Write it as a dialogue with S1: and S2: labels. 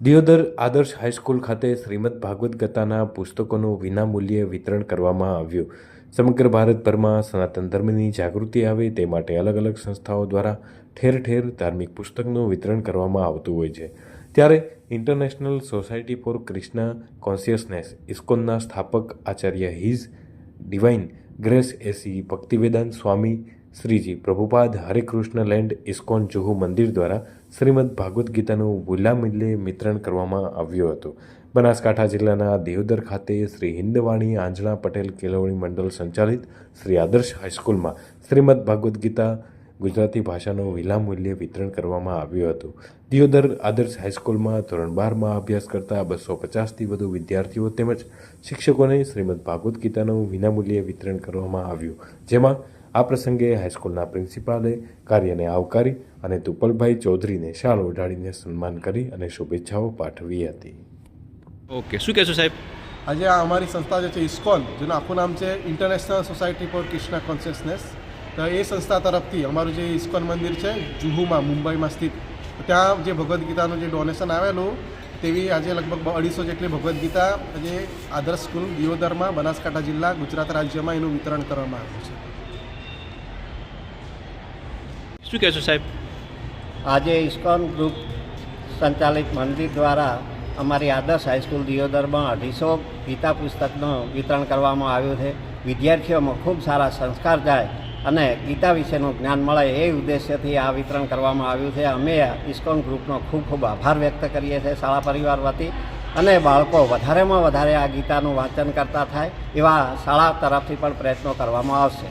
S1: દિયોદર આદર્શ હાઈસ્કૂલ ખાતે શ્રીમદ ભાગવત ગીતાના પુસ્તકોનું વિનામૂલ્યે વિતરણ કરવામાં આવ્યું. સમગ્ર ભારતભરમાં સનાતન ધર્મની જાગૃતિ આવે તે માટે અલગ અલગ સંસ્થાઓ દ્વારા ઠેર ઠેર ધાર્મિક પુસ્તકનું વિતરણ કરવામાં આવતું હોય છે. ત્યારે international society for Krishna consciousness ઇસ્કોનના સ્થાપક Acharya his divine grace AC Bhaktivedanta Swami Shriji Prabhupada Hare Krishna land ISKCON Juhu મંદિર દ્વારા શ્રીમદ ભાગવદ્ ગીતાનું વિનામૂલ્યે વિતરણ કરવામાં આવ્યું હતું. બનાસકાંઠા જિલ્લાના દેવદર ખાતે શ્રી હિન્દવાણી આંજણા પટેલ કેળવણી મંડળ સંચાલિત શ્રી આદર્શ હાઈસ્કૂલમાં શ્રીમદ ભાગવદ્ ગીતા ગુજરાતી ભાષાનું વિનામૂલ્યે વિતરણ કરવામાં આવ્યું હતું. દિયોદર આદર્શ હાઈસ્કૂલમાં ધોરણ બારમાં અભ્યાસ કરતા બસો પચાસથી વધુ વિદ્યાર્થીઓ તેમજ શિક્ષકોને શ્રીમદ ભાગવદ્ ગીતાનું વિનામૂલ્યે વિતરણ કરવામાં આવ્યું. જેમાં આ પ્રસંગે હાઈસ્કૂલના પ્રિન્સિપાલે કાર્યને આવકારી અને તુપલભાઈ ચૌધરીને શાલ ઓઢાડીને સન્માન કરી અને શુભેચ્છાઓ પાઠવી હતી.
S2: ઓકે શું કહેશો સાહેબ?
S3: આજે આ અમારી સંસ્થા જે છે ઇસ્કોન જેનું આખું નામ છે international society for Krishna consciousness તો એ સંસ્થા તરફથી અમારું જે ઇસ્કોન મંદિર છે જુહુમાં મુંબઈમાં સ્થિત ત્યાં જે ભગવદ્ ગીતાનું જે ડોનેશન આવેલું તેવી આજે લગભગ અઢીસો જેટલી ભગવદ્ ગીતા આજે આદર્શ સ્કૂલ દિયોદરમાં બનાસકાંઠા જિલ્લા ગુજરાત રાજ્યમાં એનું વિતરણ કરવામાં આવ્યું છે.
S2: શું કહેશો સાહેબ?
S4: આજે ઇસ્કોન ગ્રુપ સંચાલિત મંદિર દ્વારા અમારી આદર્શ હાઈસ્કૂલ દિયોદરમાં અઢીસો ગીતા પુસ્તકનું વિતરણ કરવામાં આવ્યું છે. વિદ્યાર્થીઓમાં ખૂબ સારા સંસ્કાર જાય અને ગીતા વિશેનું જ્ઞાન મળે એ ઉદ્દેશ્યથી આ વિતરણ કરવામાં આવ્યું છે. અમે ઇસ્કોન ગ્રુપનો ખૂબ ખૂબ આભાર વ્યક્ત કરીએ છીએ શાળા પરિવાર વતી અને બાળકો વધારેમાં વધારે આ ગીતાનું વાંચન કરતા થાય એવા શાળા તરફથી પણ પ્રયત્નો કરવામાં આવશે.